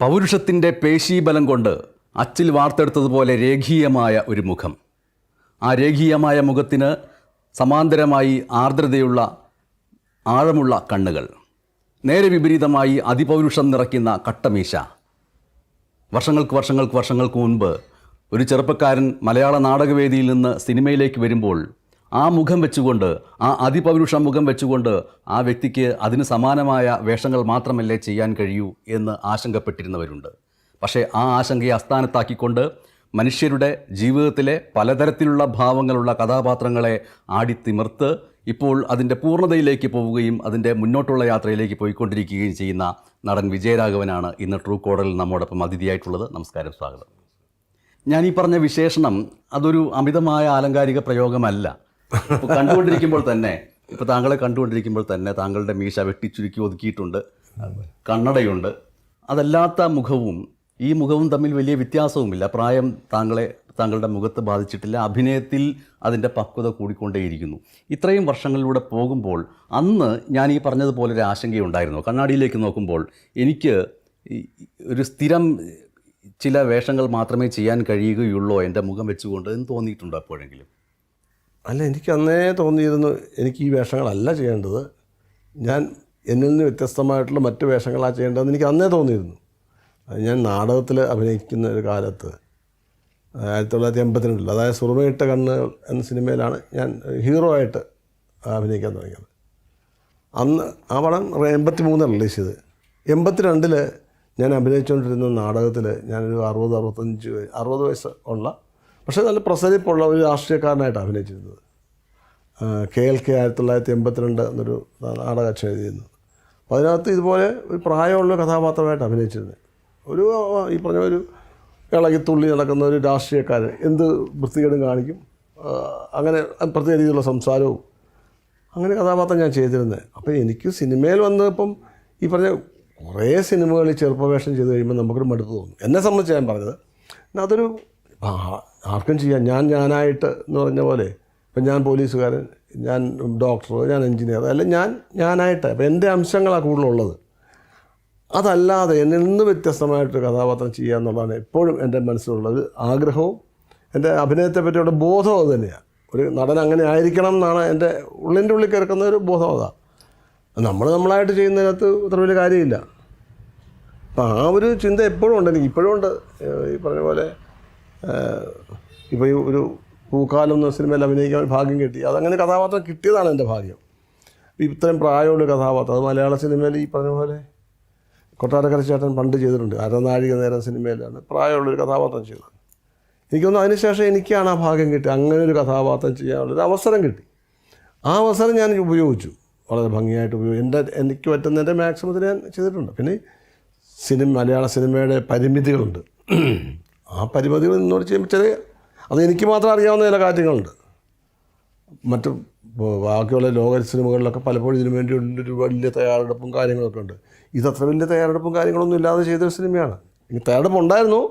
പൗരുഷത്തിന്റെ പേശീബലം കൊണ്ട് അച്ചിൽ വാർത്തെടുത്തതുപോലെ രേഖീയമായ ഒരു മുഖം. ആ രേഖീയമായ മുഖത്തിന് സമാന്തരമായി ആർദ്രതയുള്ള ആഴമുള്ള കണ്ണുകൾ. നേരെ വിപരീതമായി അതിപൗരുഷം നിറയ്ക്കുന്ന കട്ടമീശ. വർഷങ്ങൾക്ക് വർഷങ്ങൾക്ക് വർഷങ്ങൾക്ക് മുൻപ് ഒരു ചെറുപ്പക്കാരൻ മലയാള നാടകവേദിയിൽ നിന്ന് സിനിമയിലേക്ക് വരുമ്പോൾ ആ മുഖം വെച്ചുകൊണ്ട് ആ അതിപൗരുഷ മുഖം വെച്ചുകൊണ്ട് ആ വ്യക്തിക്ക് അതിന് സമാനമായ വേഷങ്ങൾ മാത്രമല്ലേ ചെയ്യാൻ കഴിയൂ എന്ന് ആശങ്കപ്പെട്ടിരുന്നവരുണ്ട്. പക്ഷേ ആ ആശങ്കയെ അസ്ഥാനത്താക്കിക്കൊണ്ട് മനുഷ്യരുടെ ജീവിതത്തിലെ പലതരത്തിലുള്ള ഭാവങ്ങളുള്ള കഥാപാത്രങ്ങളെ ആടിത്തിമിർത്ത് ഇപ്പോൾ അതിന്റെ പൂർണതയിലേക്ക് പോവുകയും അതിന്റെ മുന്നോട്ടുള്ള യാത്രയിലേക്ക് പോയിക്കൊണ്ടിരിക്കുകയും ചെയ്യുന്ന നടൻ വിജയരാഘവനാണ് ഇന്ന് ട്രൂ കോഡറിൽ നമ്മോടൊപ്പം അതിഥിയായിട്ടുള്ളത്. നമസ്കാരം സ്വാഗതം. ഞാൻ ഈ പറഞ്ഞ വിശേഷണം അതൊരു അമിതമായ ആലങ്കാരിക പ്രയോഗമല്ല. ഇപ്പോൾ കണ്ടുകൊണ്ടിരിക്കുമ്പോൾ തന്നെ ഇപ്പോൾ താങ്കളെ കണ്ടുകൊണ്ടിരിക്കുമ്പോൾ തന്നെ താങ്കളുടെ മീശ വെട്ടിച്ചുരുക്കി ഒതുക്കിയിട്ടുണ്ട്. കണ്ണടയുണ്ട്. അതല്ലാത്ത മുഖവും ഈ മുഖവും തമ്മിൽ വലിയ വ്യത്യാസവുമില്ല. പ്രായം താങ്കളെ താങ്കളുടെ മുഖത്ത് ബാധിച്ചിട്ടില്ല. അഭിനയത്തിൽ അതിന്റെ പക്വത കൂടിക്കൊണ്ടേയിരിക്കുന്നു. ഇത്രയും വർഷങ്ങളിലൂടെ പോകുമ്പോൾ അന്ന് ഞാൻ ഈ പറഞ്ഞതുപോലെ ഒരു ആശങ്കയുണ്ടായിരുന്നു. കണ്ണാടിയിലേക്ക് നോക്കുമ്പോൾ എനിക്ക് ഒരു സ്ഥിരം ചില വേഷങ്ങൾ മാത്രമേ ചെയ്യാൻ കഴിയുകയുള്ളൂ എന്റെ മുഖം വെച്ചുകൊണ്ട് എന്ന് തോന്നിയിട്ടുണ്ടോ എപ്പോഴെങ്കിലും? അല്ല എനിക്ക് അന്നേ തോന്നിയിരുന്നു എനിക്ക് ഈ വേഷങ്ങളല്ല ചെയ്യേണ്ടത്. ഞാൻ എന്നിൽ നിന്ന് വ്യത്യസ്തമായിട്ടുള്ള മറ്റ് വേഷങ്ങളാണ് ചെയ്യേണ്ടതെന്ന് എനിക്ക് അന്നേ തോന്നിയിരുന്നു. ഞാൻ നാടകത്തിൽ അഭിനയിക്കുന്ന ഒരു കാലത്ത് ആയിരത്തി തൊള്ളായിരത്തി എൺപത്തിരണ്ടിൽ അതായത് സുറുമയിട്ട കണ്ണ് എന്ന സിനിമയിലാണ് ഞാൻ ഹീറോ ആയിട്ട് അഭിനയിക്കാൻ തുടങ്ങിയത്. അന്ന് ആ പടം എൺപത്തി മൂന്ന് റിലീസ് ചെയ്ത്. എൺപത്തിരണ്ടിൽ ഞാൻ അഭിനയിച്ചുകൊണ്ടിരുന്ന നാടകത്തിൽ ഞാനൊരു അറുപത് അറുപത്തഞ്ച് അറുപത് വയസ്സ് ഉള്ള പക്ഷേ നല്ല പ്രസരിപ്പുള്ള ഒരു രാഷ്ട്രീയക്കാരനായിട്ട് അഭിനയിച്ചിരുന്നത്. കെ എൽ കെ ആയിരത്തി തൊള്ളായിരത്തി എൺപത്തിരണ്ട് എന്നൊരു നാടക അച്ഛൻ എഴുതിയിരുന്നു. അപ്പോൾ അതിനകത്ത് ഇതുപോലെ ഒരു പ്രായമുള്ള കഥാപാത്രമായിട്ട് അഭിനയിച്ചിരുന്നത് ഒരു ഈ പറഞ്ഞ ഒരു ഇളകിത്തുള്ളി നടക്കുന്ന ഒരു രാഷ്ട്രീയക്കാരൻ എന്ത് വൃത്തികേടും കാണിക്കും? അങ്ങനെ പ്രത്യേക രീതിയിലുള്ള സംസാരവും അങ്ങനെ കഥാപാത്രം ഞാൻ ചെയ്തിരുന്നത് അപ്പോൾ എനിക്ക് സിനിമയിൽ വന്നപ്പം ഈ പറഞ്ഞ കുറേ സിനിമകളിൽ ചെറുപ്പവേഷം ചെയ്ത് കഴിയുമ്പോൾ നമുക്കൊരു മടുപ്പ് തോന്നും. എന്നെ സംബന്ധിച്ച് ഞാൻ പറഞ്ഞത് അതൊരു ആർക്കും ചെയ്യാം. ഞാൻ ഞാനായിട്ട് എന്ന് പറഞ്ഞ പോലെ ഇപ്പം ഞാൻ പോലീസുകാരൻ ഞാൻ ഡോക്ടർ ഞാൻ എഞ്ചിനീയർ അല്ല ഞാൻ ഞാനായിട്ട്. അപ്പം എന്റെ അംശങ്ങളാണ് കൂടുതലുള്ളത്. അതല്ലാതെ എന്നിൽ നിന്ന് വ്യത്യസ്തമായിട്ടൊരു കഥാപാത്രം ചെയ്യുക എന്നുള്ളതാണ് എപ്പോഴും എന്റെ മനസ്സിലുള്ളത്. ആഗ്രഹവും എന്റെ അഭിനയത്തെ പറ്റിയുള്ള ബോധവും അത് തന്നെയാണ് ഒരു നടൻ അങ്ങനെ ആയിരിക്കണം എന്നാണ് എന്റെ ഉള്ളിന്റെ ഉള്ളിൽ കിടക്കുന്ന ഒരു ബോധം അതാണ് നമ്മൾ നമ്മളായിട്ട് ചെയ്യുന്നതിനകത്ത് അത്ര വലിയ കാര്യമില്ല. അപ്പം ആ ഒരു ചിന്ത എപ്പോഴും ഉണ്ട്. എനിക്ക് ഇപ്പോഴും ഉണ്ട്. ഈ പറഞ്ഞ പോലെ ഇപ്പോൾ ഈ ഒരു പൂക്കാലം എന്ന സിനിമയിൽ അഭിനയിക്കാൻ ഭാഗ്യം കിട്ടി. അതങ്ങനെ കഥാപാത്രം കിട്ടിയതാണ് എന്റെ ഭാഗ്യം. ഇത്രയും പ്രായമുള്ള കഥാപാത്രം അത് മലയാള സിനിമയിൽ ഈ പറഞ്ഞ പോലെ കൊട്ടാരക്കര ചേട്ടൻ പണ്ട് ചെയ്തിട്ടുണ്ട്. അരനാഴിക നേരം സിനിമയിലാണ് പ്രായമുള്ളൊരു കഥാപാത്രം ചെയ്തത്. എനിക്കൊന്നും അതിനുശേഷം എനിക്കാണ് ആ ഭാഗ്യം കിട്ടി. അങ്ങനെ ഒരു കഥാപാത്രം ചെയ്യാനുള്ളൊരു അവസരം കിട്ടി. ആ അവസരം ഞാൻ ഉപയോഗിച്ചു. വളരെ ഭംഗിയായിട്ട് ഉപയോഗിച്ചു എന്റെ എനിക്ക് പറ്റുന്നതിന്റെ മാക്സിമത്തിൽ ഞാൻ ചെയ്തിട്ടുണ്ട്. പിന്നെ സിനിമ മലയാള സിനിമയുടെ പരിമിതികളുണ്ട്. ആ പരിമിതികൾ നിന്നോട് ചെയ്യുമ്പോൾ ചെറിയ അത് എനിക്ക് മാത്രം അറിയാവുന്ന ചില കാര്യങ്ങളുണ്ട്. മറ്റ് ബാക്കിയുള്ള ലോക സിനിമകളിലൊക്കെ പലപ്പോഴും ഇതിനു വേണ്ടി ഒരു വലിയ തയ്യാറെടുപ്പും കാര്യങ്ങളൊക്കെ ഉണ്ട്. ഇതത്ര വലിയ തയ്യാറെടുപ്പും കാര്യങ്ങളൊന്നും ഇല്ലാതെ ചെയ്തൊരു സിനിമയാണ്. എനിക്ക് തയ്യാറെടുപ്പ് ഉണ്ടായിരുന്നു.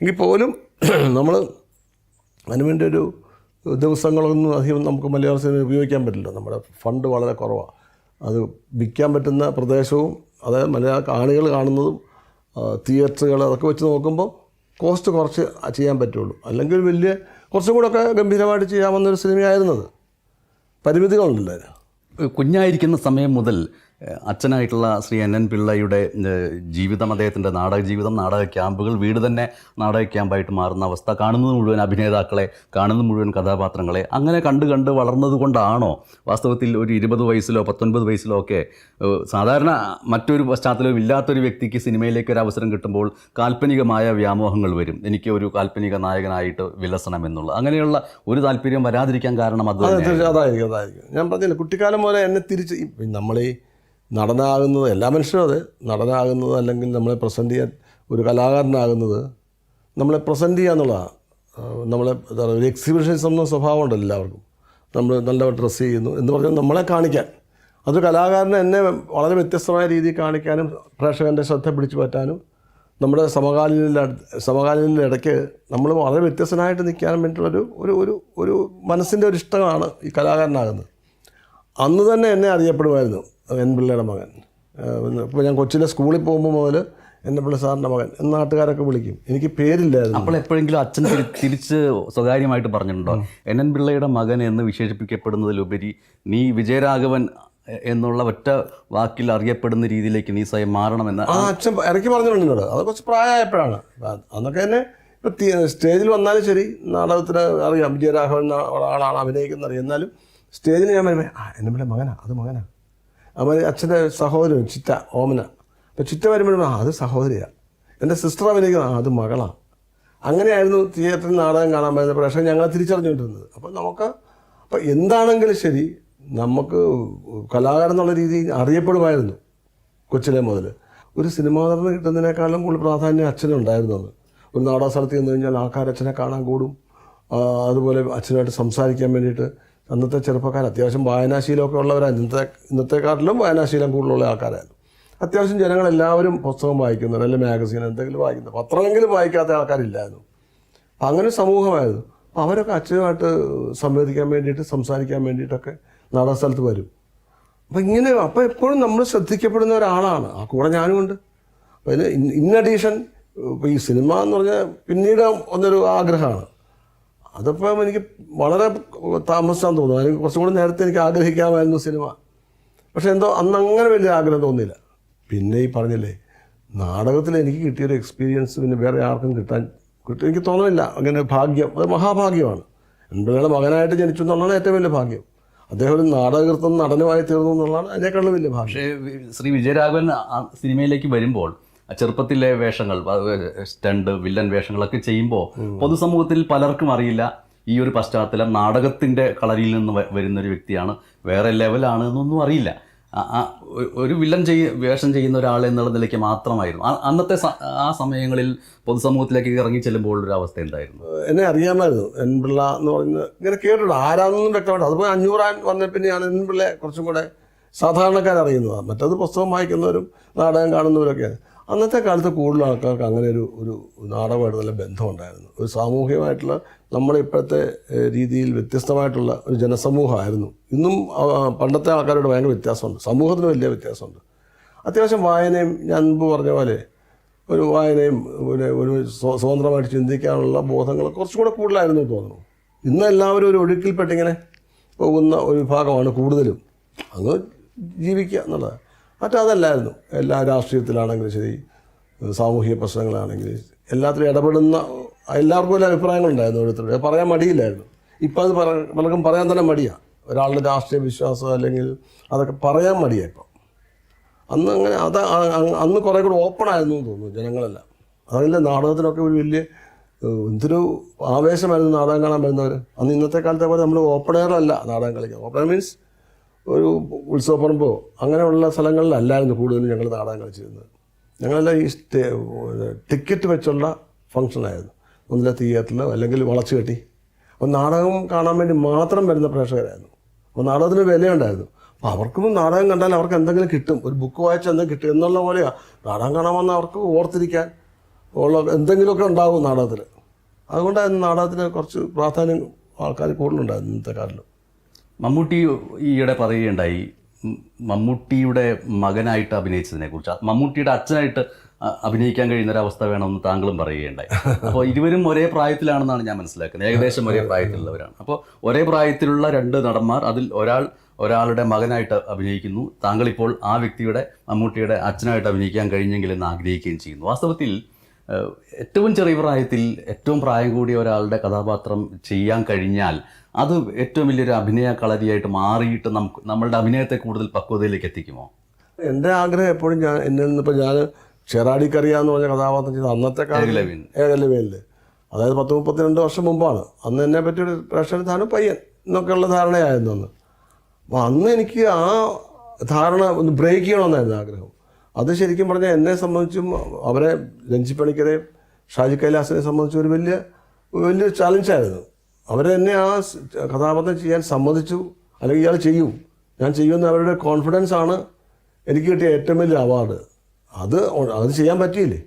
എങ്കിൽ പോലും നമ്മൾ അതിനുവേണ്ടി ഒരു ദിവസങ്ങളൊന്നും അധികം നമുക്ക് മലയാള സിനിമ ഉപയോഗിക്കാൻ പറ്റില്ല. നമ്മുടെ ഫണ്ട് വളരെ കുറവാണ് അത് വിൽക്കാൻ പറ്റുന്ന പ്രദേശവും അതായത് മലയാള കാണികൾ കാണുന്നതും തിയേറ്ററുകൾ അതൊക്കെ വെച്ച് നോക്കുമ്പോൾ കോസ്റ്റ് കുറച്ച് ചെയ്യാൻ പറ്റുള്ളൂ. അല്ലെങ്കിൽ വലിയ കുറച്ചും കൂടെ ഒക്കെ ഗംഭീരമായിട്ട് ചെയ്യാവുന്ന ഒരു സിനിമയായിരുന്നത്. പരിമിതികളുണ്ടല്ലോ. കുഞ്ഞായിരിക്കുന്ന സമയം മുതൽ അച്ഛനായിട്ടുള്ള ശ്രീ എൻ എൻ പിള്ളയുടെ ജീവിതം അദ്ദേഹത്തിന്റെ നാടക ജീവിതം നാടക ക്യാമ്പുകൾ വീട് തന്നെ നാടക ക്യാമ്പായിട്ട് മാറുന്ന അവസ്ഥ കാണുന്നത് മുഴുവൻ അഭിനേതാക്കളെ കാണുന്ന മുഴുവൻ കഥാപാത്രങ്ങളെ അങ്ങനെ കണ്ട് കണ്ട് വളർന്നത് കൊണ്ടാണോ വാസ്തവത്തിൽ ഒരു ഇരുപത് വയസ്സിലോ പത്തൊൻപത് വയസ്സിലോ ഒക്കെ സാധാരണ മറ്റൊരു പശ്ചാത്തലവും ഇല്ലാത്തൊരു വ്യക്തിക്ക് സിനിമയിലേക്ക് ഒരു അവസരം കിട്ടുമ്പോൾ കാൽപ്പനികമായ വ്യാമോഹങ്ങൾ വരും. എനിക്ക് ഒരു കാൽപ്പനിക നായകനായിട്ട് വിലസണം എന്നുള്ളത് അങ്ങനെയുള്ള ഒരു താല്പര്യം വരാതിരിക്കാൻ കാരണം അത് അതായിരിക്കും അതായിരിക്കും. ഞാൻ പറഞ്ഞില്ല കുട്ടിക്കാലം പോലെ എന്നെ തിരിച്ച് ഈ നടനാകുന്നത് എല്ലാ മനുഷ്യരും അതെ. നടനാകുന്നത് അല്ലെങ്കിൽ നമ്മളെ പ്രസന്റ് ചെയ്യാൻ ഒരു കലാകാരനാകുന്നത് നമ്മളെ പ്രസന്റ് ചെയ്യുക എന്നുള്ളതാണ്. നമ്മളെ എന്താ ഒരു എക്സിബിഷനിസം എന്ന സ്വഭാവം ഉണ്ടല്ലോ എല്ലാവർക്കും. നമ്മൾ നല്ല ഡ്രസ്സ് ചെയ്യുന്നു എന്ന് പറഞ്ഞാൽ നമ്മളെ കാണിക്കാൻ. അതൊരു കലാകാരനെ എന്നെ വളരെ വ്യത്യസ്തമായ രീതിയിൽ കാണിക്കാനും പ്രേക്ഷകന്റെ ശ്രദ്ധ പിടിച്ചു പറ്റാനും നമ്മുടെ സമകാലീന സമകാലീന ഇടയ്ക്ക് നമ്മൾ വളരെ വ്യത്യസ്തനായിട്ട് നിൽക്കാൻ വേണ്ടിയിട്ടുള്ളൊരു ഒരു ഒരു ഒരു മനസ്സിന്റെ ഒരു ഇഷ്ടമാണ് ഈ കലാകാരനാകുന്നത്. അന്ന് തന്നെ എന്നെ അറിയപ്പെടുമായിരുന്നു. എൻ പിള്ളയുടെ മകൻ. ഇപ്പോൾ ഞാൻ കൊച്ചിയിലെ സ്കൂളിൽ പോകുമ്പോൾ മുതൽ എന്നെ പിള്ള സാറിന്റെ മകൻ. എന്ന നാട്ടുകാരൊക്കെ വിളിക്കും. എനിക്ക് പേരില്ലായിരുന്നു. അപ്പോൾ എപ്പോഴെങ്കിലും അച്ഛൻ തിരി- തിരിച്ച് സ്വകാര്യമായിട്ട് പറഞ്ഞിട്ടുണ്ടോ? എൻ എൻ പിള്ളയുടെ മകൻ എന്ന് വിശേഷിപ്പിക്കപ്പെടുന്നതിലുപരി നീ വിജയരാഘവൻ എന്നുള്ള ഒറ്റ വാക്കിൽ അറിയപ്പെടുന്ന രീതിയിലേക്ക് നീ സ്വയം മാറണമെന്ന് ആ അച്ഛൻ ഇറക്കി പറഞ്ഞിട്ടുണ്ട് അത് കുറച്ച് പ്രായമായപ്പോഴാണ്. അന്നൊക്കെ തന്നെ ഇപ്പം സ്റ്റേജിൽ വന്നാലും ശരി നാടകത്തിന് അറിയാം. വിജയരാഘവൻ ആളാണ് അഭിനയിക്കുന്നത് അറിയാം എന്നാലും സ്റ്റേജിൽ ഞാൻ വരുമ്പോൾ ആ എന്റെ പിള്ളേ മകനാ അത് മകനാ. അവൻ അച്ഛന്റെ സഹോദരൻ ചിറ്റ ഓമന. അപ്പോൾ ചിറ്റ വരുമ്പോഴും ആ അത് സഹോദരിയാണ് എന്റെ സിസ്റ്റർ അഭിനയിക്കുന്നത് അത് മകളാണ് അങ്ങനെയായിരുന്നു തിയേറ്ററിൽ നാടകം കാണാൻ പറ്റുന്നത്. പക്ഷേ ഞങ്ങൾ തിരിച്ചറിഞ്ഞുകൊണ്ടിരുന്നത്. അപ്പോൾ നമുക്ക് അപ്പോൾ എന്താണെങ്കിലും ശരി നമുക്ക് കലാകാരൻ എന്നുള്ള രീതിയിൽ അറിയപ്പെടുമായിരുന്നു കൊച്ചിലെ മുതൽ ഒരു സിനിമാ നടന്ന് കിട്ടുന്നതിനേക്കാളും കൂടുതൽ പ്രാധാന്യം അച്ഛനുണ്ടായിരുന്നു അത്. ഒരു നാടക സ്ഥലത്ത് ചെന്ന് കഴിഞ്ഞാൽ ആൾക്കാർ അച്ഛനെ കാണാൻ കൂടും. അതുപോലെ അച്ഛനുമായിട്ട് സംസാരിക്കാൻ വേണ്ടിയിട്ട് അന്നത്തെ ചെറുപ്പക്കാർ അത്യാവശ്യം വായനാശീലമൊക്കെ ഉള്ളവരാണ് ഇന്നത്തെ ഇന്നത്തെക്കാട്ടിലും വായനാശീലം കൂടുതലുള്ള ആൾക്കാരായിരുന്നു അത്യാവശ്യം ജനങ്ങളെല്ലാവരും പുസ്തകം വായിക്കുന്നുണ്ട് അല്ലെങ്കിൽ മാഗസീൻ എന്തെങ്കിലും വായിക്കുന്നു പത്രമെങ്കിലും വായിക്കാത്ത ആൾക്കാരില്ലായിരുന്നു. അപ്പം അങ്ങനെ സമൂഹമായിരുന്നു. അപ്പം അവരൊക്കെ അച്ഛനുമായിട്ട് സംവദിക്കാൻ വേണ്ടിയിട്ട് സംസാരിക്കാൻ വേണ്ടിയിട്ടൊക്കെ നാടക സ്ഥലത്ത് വരും. അപ്പം ഇങ്ങനെ അപ്പം എപ്പോഴും നമ്മൾ ശ്രദ്ധിക്കപ്പെടുന്ന ഒരാളാണ്. ആ കൂടെ ഞാനും ഉണ്ട്. അപ്പം ഇതിന് ഇൻ അഡീഷൻ ഈ സിനിമ എന്ന് പറഞ്ഞാൽ പിന്നീട് ഒന്നൊരു ആഗ്രഹമാണ്. അതിപ്പം എനിക്ക് വളരെ താമസിച്ചാന്ന് തോന്നുന്നു. എനിക്ക് കുറച്ചും കൂടി നേരത്തെ എനിക്ക് ആഗ്രഹിക്കാമായിരുന്നു സിനിമ. പക്ഷെ എന്തോ അന്ന് അങ്ങനെ വലിയ ആഗ്രഹം തോന്നിയില്ല. പിന്നെ ഈ പറഞ്ഞില്ലേ നാടകത്തിൽ എനിക്ക് കിട്ടിയൊരു എക്സ്പീരിയൻസ് പിന്നെ വേറെ ആർക്കും കിട്ടാൻ കിട്ടും എനിക്ക് തോന്നുന്നില്ല. അങ്ങനെ ഭാഗ്യം അത് മഹാഭാഗ്യമാണ്. എൺപതുകളുടെ മകനായിട്ട് ജനിച്ചു എന്നുള്ളതാണ് ഏറ്റവും വലിയ ഭാഗ്യം. അദ്ദേഹം ഒരു നാടകകൃത്തും നടനുമായി തീർന്നു എന്നുള്ളതാണ് അതിനേക്കാളും വലിയ ഭാഗ്യം. പക്ഷേ ശ്രീ വിജയരാഘവൻ സിനിമയിലേക്ക് വരുമ്പോൾ ചെറുപ്പത്തിലെ വേഷങ്ങൾ സ്റ്റണ്ട് വില്ലൻ വേഷങ്ങളൊക്കെ ചെയ്യുമ്പോൾ പൊതുസമൂഹത്തിൽ പലർക്കും അറിയില്ല. ഈ ഒരു പശ്ചാത്തലം നാടകത്തിന്റെ കളരിയിൽ നിന്ന് വരുന്ന ഒരു വ്യക്തിയാണ്. വേറെ ലെവലാണ് എന്നൊന്നും അറിയില്ല. ഒരു വില്ലൻ ചെയ്യ വേഷം ചെയ്യുന്ന ഒരാൾ എന്നുള്ള നിലയ്ക്ക് മാത്രമായിരുന്നു. അന്നത്തെ ആ സമയങ്ങളിൽ പൊതുസമൂഹത്തിലേക്ക് ഇറങ്ങി ചെല്ലുമ്പോൾ ഒരു അവസ്ഥ എന്തായിരുന്നു? എന്നെ അറിയാമായിരുന്നു. എൻ പിള്ള എന്ന് പറയുന്നത് ഇങ്ങനെ കേട്ടിട്ടുണ്ട്. ആരാണെന്നും വ്യക്തമായിട്ട് അതുപോലെ അഞ്ഞൂറാൻ വന്ന പിന്നെയാണ് എൻ പിള്ളയെ കുറച്ചും കൂടെ സാധാരണക്കാരറിയുന്നത് മറ്റത് പുസ്തകം വായിക്കുന്നവരും നാടകം കാണുന്നവരൊക്കെയാണ്. അന്നത്തെ കാലത്ത് കൂടുതൽ ആൾക്കാർക്ക് അങ്ങനെ ഒരു ഒരു നാടകമായിട്ട് നല്ല ബന്ധമുണ്ടായിരുന്നു. ഒരു സാമൂഹികമായിട്ടുള്ള നമ്മുടെ ഇപ്പോഴത്തെ രീതിയിൽ വ്യത്യസ്തമായിട്ടുള്ള ഒരു ജനസമൂഹമായിരുന്നു. ഇന്നും പണ്ടത്തെ ആൾക്കാരോട് ഭയങ്കര വ്യത്യാസമുണ്ട്. സമൂഹത്തിന് വലിയ വ്യത്യാസമുണ്ട്. അത്യാവശ്യം വായനയും ഞാൻ മുമ്പ് പറഞ്ഞ പോലെ ഒരു വായനയും പിന്നെ ഒരു സ്വതന്ത്രമായിട്ട് ചിന്തിക്കാനുള്ള ബോധങ്ങൾ കുറച്ചും കൂടെ കൂടുതലായിരുന്നു തോന്നുന്നു. ഇന്ന് എല്ലാവരും ഒരു ഒഴുക്കിൽപ്പെട്ടിങ്ങനെ പോകുന്ന ഒരു വിഭാഗമാണ് കൂടുതലും. അങ്ങ് ജീവിക്കുക എന്നുള്ളത് മറ്റതല്ലായിരുന്നു. എല്ലാ രാഷ്ട്രീയത്തിലാണെങ്കിലും ശരി സാമൂഹിക പ്രശ്നങ്ങളാണെങ്കിലും എല്ലാത്തിലും ഇടപെടുന്ന എല്ലാവർക്കും ഒരു അഭിപ്രായങ്ങളുണ്ടായിരുന്നു ഓരോരുത്തരുടെ. പറയാൻ മടിയില്ലായിരുന്നു. ഇപ്പം അത് പറ പലർക്കും പറയാൻ തന്നെ മടിയാണ് ഒരാളുടെ രാഷ്ട്രീയ വിശ്വാസം അല്ലെങ്കിൽ അതൊക്കെ പറയാൻ മടിയാണ് ഇപ്പം. അന്ന് അങ്ങനെ അത് അന്ന് കുറേ കൂടെ ഓപ്പൺ ആയിരുന്നു എന്ന് തോന്നുന്നു ജനങ്ങളെല്ലാം. അതല്ല നാടകത്തിനൊക്കെ ഒരു വലിയ എന്തൊരു ആവേശമായിരുന്നു നാടകം കാണാൻ വരുന്നവർ അന്ന് ഇന്നത്തെ കാലത്തെ പോലെ നമ്മൾ ഓപ്പൺ നാടകം കളിക്കുക ഓപ്പൺ മീൻസ് ഒരു ഉത്സവപ്പറമ്പോ അങ്ങനെയുള്ള സ്ഥലങ്ങളിലല്ലായിരുന്നു കൂടുതലും ഞങ്ങൾ നാടകം കളിച്ചിരുന്നത്. ഞങ്ങളെല്ലാം ഈ ടിക്കറ്റ് വെച്ചുള്ള ഫംഗ്ഷനായിരുന്നു. ഒന്നിലെ തിയേറ്ററിലോ അല്ലെങ്കിൽ വളച്ചു കെട്ടി. അപ്പോൾ നാടകം കാണാൻ വേണ്ടി മാത്രം വരുന്ന പ്രേക്ഷകരായിരുന്നു. അപ്പോൾ നാടകത്തിന് വിലയുണ്ടായിരുന്നു. അപ്പോൾ അവർക്കും നാടകം കണ്ടാൽ അവർക്ക് എന്തെങ്കിലും കിട്ടും. ഒരു ബുക്ക് വായിച്ചാൽ എന്തെങ്കിലും കിട്ടും എന്നുള്ള പോലെയാണ് നാടകം കാണാൻ വന്ന അവർക്ക് ഓർത്തിരിക്കാൻ ഉള്ള എന്തെങ്കിലുമൊക്കെ ഉണ്ടാകും നാടകത്തിൽ. അതുകൊണ്ടായിരുന്നു നാടകത്തിന് കുറച്ച് പ്രാധാന്യം ആൾക്കാർ കൂടുതലുണ്ടായിരുന്നു ഇന്നത്തെ കാലത്ത്. മമ്മൂട്ടി ഈയിടെ പറയുകയുണ്ടായി മമ്മൂട്ടിയുടെ മകനായിട്ട് അഭിനയിച്ചതിനെ കുറിച്ച് മമ്മൂട്ടിയുടെ അച്ഛനായിട്ട് അഭിനയിക്കാൻ കഴിയുന്ന ഒരു അവസ്ഥ വേണമെന്ന് താങ്കളും പറയുകയുണ്ടായി. അപ്പോൾ ഇരുവരും ഒരേ പ്രായത്തിലാണെന്നാണ് ഞാൻ മനസ്സിലാക്കുന്നത്. ഏകദേശം ഒരേ പ്രായത്തിലുള്ളവരാണ്. അപ്പോൾ ഒരേ പ്രായത്തിലുള്ള രണ്ട് നടന്മാർ അതിൽ ഒരാൾ ഒരാളുടെ മകനായിട്ട് അഭിനയിക്കുന്നു. താങ്കൾ ഇപ്പോൾ ആ വ്യക്തിയുടെ മമ്മൂട്ടിയുടെ അച്ഛനായിട്ട് അഭിനയിക്കാൻ കഴിഞ്ഞെങ്കിൽ എന്ന് ആഗ്രഹിക്കുകയും ചെയ്യുന്നു. വാസ്തവത്തിൽ ഏറ്റവും ചെറിയ പ്രായത്തിൽ ഏറ്റവും പ്രായം കൂടിയ ഒരാളുടെ കഥാപാത്രം ചെയ്യാൻ കഴിഞ്ഞാൽ അത് ഏറ്റവും വലിയൊരു അഭിനയ കളരിയായിട്ട് മാറിയിട്ട് നമുക്ക് നമ്മളുടെ അഭിനയത്തെ കൂടുതൽ പക്വതയിലേക്ക് എത്തിക്കുമോ? എന്റെ ആഗ്രഹം എപ്പോഴും ഞാൻ എന്നിൽ നിന്നിപ്പോൾ ഞാൻ ചെറാടിക്കറിയ എന്ന് പറഞ്ഞ കഥാപാത്രം ചെയ്ത അന്നത്തെ കാലം. ഏകലവ്യനിൽ അതായത് പത്ത് മുപ്പത്തിരണ്ട് വർഷം മുമ്പാണ്. അന്ന് എന്നെ പറ്റിയൊരു പ്രേക്ഷകർ ധാരണ പയ്യൻ എന്നൊക്കെയുള്ള ധാരണയായിരുന്നു അന്ന്. അപ്പോൾ അന്ന് എനിക്ക് ആ ധാരണ ഒന്ന് ബ്രേക്ക് ചെയ്യണമെന്നായിരുന്നു ആഗ്രഹം. അത് ശരിക്കും പറഞ്ഞാൽ എന്നെ സംബന്ധിച്ചും അവരെ രഞ്ജിപ്പണിക്കരെ ഷാജി കൈലാസിനെ സംബന്ധിച്ചും ഒരു വലിയ വലിയ ചാലഞ്ചായിരുന്നു അവരെ തന്നെ ആ കഥാപാത്രം ചെയ്യാൻ സമ്മതിച്ചു. അല്ലെങ്കിൽ ഇയാൾ ചെയ്യും. ഞാൻ ചെയ്യുമെന്ന് അവരുടെ കോൺഫിഡൻസ് ആണ് എനിക്ക് കിട്ടിയ ഏറ്റവും വലിയ അവാർഡ് അത് അത് ചെയ്യാൻ പറ്റിയില്ലേ?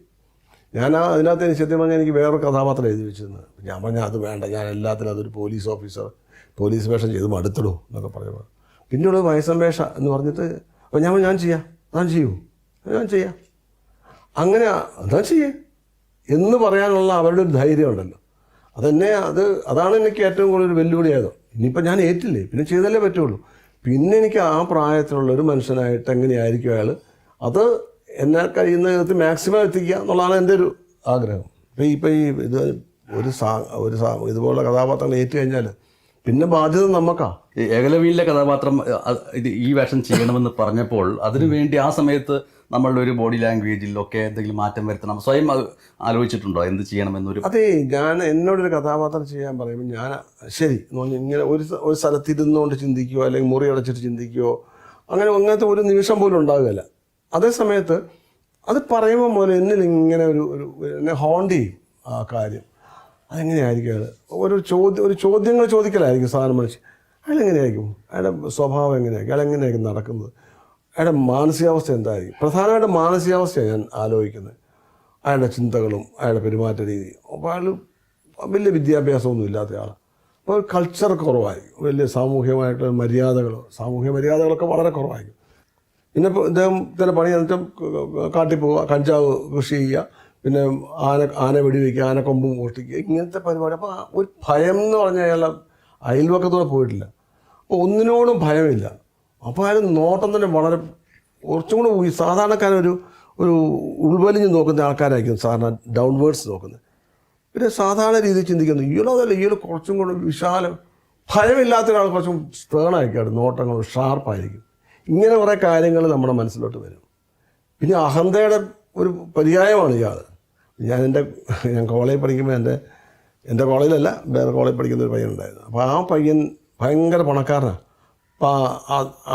ഞാൻ ആ അതിനകത്ത് സത്യം പറഞ്ഞാൽ എനിക്ക് വേറൊരു കഥാപാത്രം എഴുതി വെച്ചിരുന്നു. ഞാൻ പറഞ്ഞാൽ അത് വേണ്ട ഞാൻ എല്ലാത്തിനും അതൊരു പോലീസ് ഓഫീസർ പോലീസ് വേഷം ചെയ്ത് മടുത്തിടൂ എന്നൊക്കെ പറഞ്ഞു പിന്നീട് വയസ്സം വേഷ എന്ന് പറഞ്ഞിട്ട് അപ്പോൾ ഞാൻ ഞാൻ ചെയ്യാം. ഞാൻ ചെയ്യൂ. ഞാൻ ചെയ്യാം. അങ്ങനെ എന്താ ചെയ്യേ. എന്ന് പറയാനുള്ള അവരുടെ ഒരു ധൈര്യം ഉണ്ടല്ലോ. അതെന്നെ അത് അതാണ് എനിക്ക് ഏറ്റവും കൂടുതൽ വെല്ലുവിളിയായത് ഇനിയിപ്പോൾ ഞാൻ ഏറ്റില്ലേ? പിന്നെ ചെയ്തല്ലേ പറ്റുള്ളൂ. പിന്നെ എനിക്ക് ആ പ്രായത്തിലുള്ള ഒരു മനുഷ്യനായിട്ട് എങ്ങനെയായിരിക്കും അയാൾ അത് എന്നെ കഴിയുന്ന വിധത്തിൽ മാക്സിമം എത്തിക്കുക എന്നുള്ളതാണ് എന്റെ ഒരു ആഗ്രഹം. ഇപ്പോൾ ഇപ്പോൾ ഈ ഇത് ഒരു സാ ഒരു സാ ഇതുപോലുള്ള കഥാപാത്രങ്ങൾ ഏറ്റു കഴിഞ്ഞാൽ പിന്നെ ബാധ്യത നമുക്കാ ഏകലവീലിലെ കഥാപാത്രം ഈ വേഷം ചെയ്യണമെന്ന് പറഞ്ഞപ്പോൾ അതിനുവേണ്ടി ആ സമയത്ത് നമ്മളുടെ ഒരു ബോഡി ലാംഗ്വേജിലൊക്കെ എന്തെങ്കിലും മാറ്റം വരുത്തണം. സ്വയം അത് ആലോചിച്ചിട്ടുണ്ടോ? എന്ത് ചെയ്യണമെന്നൊരു അതെ ഞാൻ എന്നോടൊരു കഥാപാത്രം ചെയ്യാൻ പറയുമ്പോൾ ഞാൻ ശരി എന്ന് ഇങ്ങനെ ഒരു ഒരു സ്ഥലത്തിരുന്നുകൊണ്ട് ചിന്തിക്കുകയോ അല്ലെങ്കിൽ മുറി അടച്ചിട്ട് ചിന്തിക്കുകയോ അങ്ങനെ അങ്ങനത്തെ ഒരു നിമിഷം പോലും ഉണ്ടാകുകയില്ല അതേ സമയത്ത് അത് പറയുമ്പോൾ മുതൽ എന്നിൽ ഇങ്ങനെ ഒരു ഒരു എന്നെ ഹോണ്ട് ചെയ്യും ആ കാര്യം. അതെങ്ങനെയായിരിക്കും അയാൾ ഒരു ചോദ്യം ഒരു ചോദ്യങ്ങൾ ചോദിക്കലായിരിക്കും സാധാരണ മനുഷ്യൻ. അയാൾ എങ്ങനെയായിരിക്കും അയാളുടെ സ്വഭാവം എങ്ങനെയായിരിക്കും? അയാൾ എങ്ങനെയായിരിക്കും നടക്കുന്നത്? അയാളുടെ മാനസികാവസ്ഥ എന്തായിരിക്കും പ്രധാനമായിട്ട് മാനസികാവസ്ഥയാണ് ഞാൻ ആലോചിക്കുന്നത്. അയാളുടെ ചിന്തകളും അയാളുടെ പെരുമാറ്റ രീതിയും അപ്പോൾ അയാൾ വലിയ വിദ്യാഭ്യാസമൊന്നും ഇല്ലാത്ത ആളാണ് അപ്പോൾ കൾച്ചർ കുറവായിരിക്കും വലിയ സാമൂഹ്യമായിട്ടുള്ള മര്യാദകളോ സാമൂഹിക മര്യാദകളൊക്കെ വളരെ കുറവായിരിക്കും. പിന്നെ ഇദ്ദേഹത്തിന്റെ പണി എന്നിട്ട് കാട്ടി പോവുക കഞ്ചാവ് കൃഷി ചെയ്യുക പിന്നെ ആന ആന വെടിവെക്കുക ആനക്കൊമ്പും മോഷ്ടിക്കുക ഇങ്ങനത്തെ പരിപാടി. അപ്പോൾ ഒരു ഭയം എന്ന് പറഞ്ഞാൽ അയാൾ അയൽവക്കത്തോടെ പോയിട്ടില്ല. അപ്പോൾ ഒന്നിനോടും ഭയമില്ല. അപ്പോൾ അയാൾ നോട്ടം തന്നെ വളരെ കുറച്ചും കൂടെ ഈ സാധാരണക്കാരൊരു ഒരു ഉൾവലിഞ്ഞ് നോക്കുന്ന ആൾക്കാരായിരിക്കും സാധാരണ ഡൗൺവേർഡ്സ് നോക്കുന്നത്. പിന്നെ സാധാരണ രീതിയിൽ ചിന്തിക്കുന്നു. ഇയാളതല്ല ഇയാൾ കുറച്ചും കൂടെ വിശാലം ഭയമില്ലാത്ത ഒരാൾ കുറച്ചും സ്റ്റേണായിരിക്കും നോട്ടങ്ങൾ ഷാർപ്പായിരിക്കും ഇങ്ങനെ കുറേ കാര്യങ്ങൾ നമ്മുടെ മനസ്സിലോട്ട് വരും. പിന്നെ അഹന്തയുടെ ഒരു പര്യായമാണ് ഇയാൾ ഞാൻ എന്റെ ഞാൻ കോളേജിൽ പഠിക്കുമ്പോൾ എന്റെ എന്റെ കോളേജിലല്ല വേറെ കോളേജിൽ പഠിക്കുന്ന ഒരു പയ്യൻ ഉണ്ടായിരുന്നു. അപ്പോൾ ആ പയ്യൻ ഭയങ്കര പണക്കാരനാണ്.